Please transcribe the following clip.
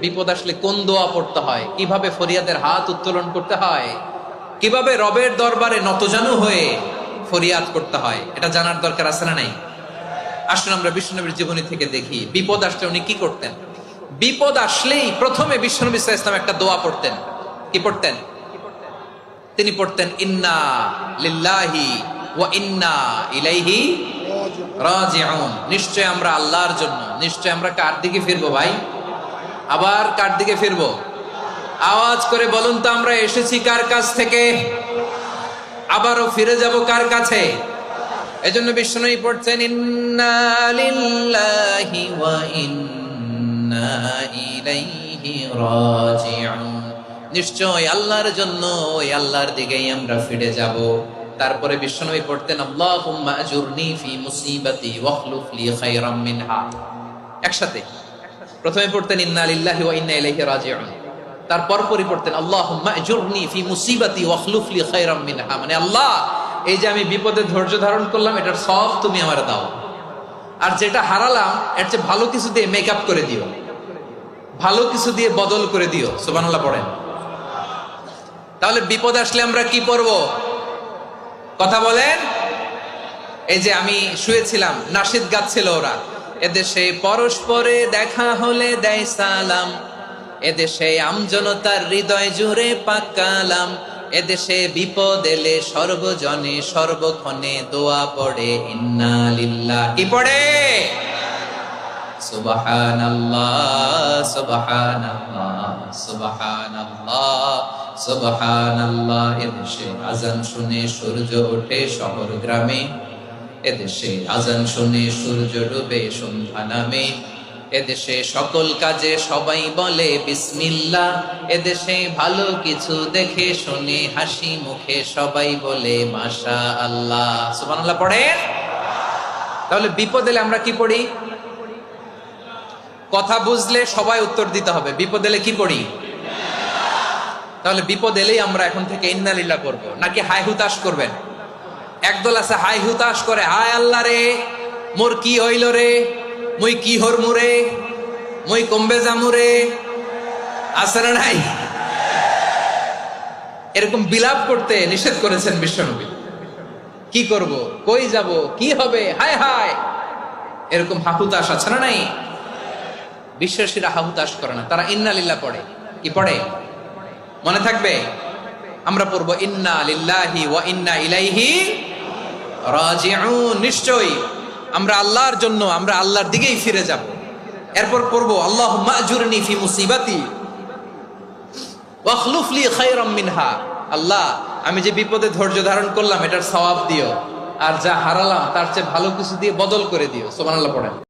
বিপদ আসলে কোন দোয়া পড়তে হয়? কীভাবে ফরিয়াদের হাত উত্তোলন করতে হয়? কীভাবে রবের দরবারে নতজানু হয়ে ফরিয়াদ করতে হয়? এটা জানার দরকার আছে না নাই? আসলে আমরা বিষ্ণুনবীর জীবনী থেকে দেখি, বিপদ আসলে উনি কি করতেন? বিপদ আসলেই প্রথমে ইসলাম ইসলাম একটা দোয়া পড়তেন। কি পড়তেন? তিনি পড়তেন, ইন্না লিল্লাহি ওয়া ইন্না ইলাইহি রাজিউন। নিশ্চয় আমরা আল্লাহর জন্য নিশ্চয় আমরা কার দিকে ফিরবো ভাই? আবার কার দিকে ফিরবো? আওয়াজ করে বলুন তো আমরা এসেছি কার কাছ থেকে? আবারও ফিরে যাব কার কাছে? এজন্য বিষ্ণুই পড়ছেন, ইন্না লিল্লাহি ওয়া ইন্না ইলাইহি রাজিউন। নিশ্চয় আল্লাহর জন্য ওই আল্লাহর দিকেই আমরা ফিরে যাব। তারপরে বিশ্বনবী পড়তেন, আল্লাহুম্মা আজুরনি ফি মুসিবাতি ওয়াখলুফ লি খায়রাম মিনহা। একসাথে। প্রথমে পড়তেন, ইন্না লিল্লাহি ওয়া ইন্না ইলাইহি রাজিউন। তারপর পরই পড়তেন আল্লাহুম্মা আজুরনি ফি মুসিবাতি ওয়াখলুফ লি খায়রাম মিনহা। মানে আল্লাহ, এই যে আমি বিপদে ধৈর্য ধারণ করলাম, এটার সব তুমি আমার দাও। আর যেটা হারালাম, এর চেয়ে ভালো কিছু দিয়ে মেকআপ করে দিও। ভালো কিছু দিয়ে বদল করে দিও। সুবহানাল্লাহ পড়েন। তাহলে বিপদ আসলে আমরা কি পড়ব? কথা বলেন? এই যে আমি শুয়েছিলাম, নাসিদ গাচ্ছিল ওরা। এদেশে পরস্পরে দেখা হলে দেয় সালাম। এদেশে আমজনতার হৃদয় জুড়ে পাকালাম এদেশে বিপদ এলে সর্বজনে সর্বক্ষণে দোয়া পড়ে, ইন্না লিল্লাহ। কি পড়ে? সুবহানাল্লাহ সুবহানাল্লাহ সুবহানাল্লাহ সুবহানাল্লাহ। এদেশে আজান শুনে সূর্য ওঠে শহর গ্রামে। এদেশে আজান শুনে সূর্য ডুবে সন্ধ্যা নামে। এদেশে সকল কাজে সবাই বলে, বিসমিল্লাহ। এদেশে ভালো কিছু দেখে শুনে হাসি মুখে সবাই বলে মাশা আল্লাহ সুবহানাল্লাহ পড়েন। তাহলে বিপদ এলে আমরা কি পড়ি? কথা বুঝলে সবাই উত্তর দিতে হবে। বিপদ এলে কি পড়ি? তাহলে বিপদ এলেই আমরা এখন থেকে ইন্নালিল্লাহ করব নাকি হাই হুতাশ করবেন? একদল আছে, হাই হুতাশ করে, হায় আল্লাহ রে, মোর কি হইল রে, মুই কি হর মুরে মুই কমবে জামুরে আছে না নাই? এরকম বিলাপ করতে নিষেধ করেছেন বিশ্বনবী। কি করব, কই যাব, কি হবে, হায় হায়, এরকম হাহুতাশ আছে না নাই? বিশ্বাসীরা হাহুতাশ করে না, তারা ইন্না ইন্নালিল্লাহ পড়ে। কি পড়ে? মনে থাকবে? আমরা পড়ব, ইন্না লিল্লাহি ওয়া ইন্না ইলাইহি নিশ্চয়ই। আমরা আল্লাহর জন্য, আমরা আল্লাহর দিকেই ফিরে যাব। এরপর পড়ব আল্লাহ ফি মুসিবাতি মিনহা। আল্লাহ, আমি যে বিপদে ধৈর্য ধারণ করলাম, এটার সওয়াব দিও। আর যা হারালাম, তার চেয়ে ভালো কিছু দিয়ে বদল করে দিও। সোমান আল্লাহ পড়েন।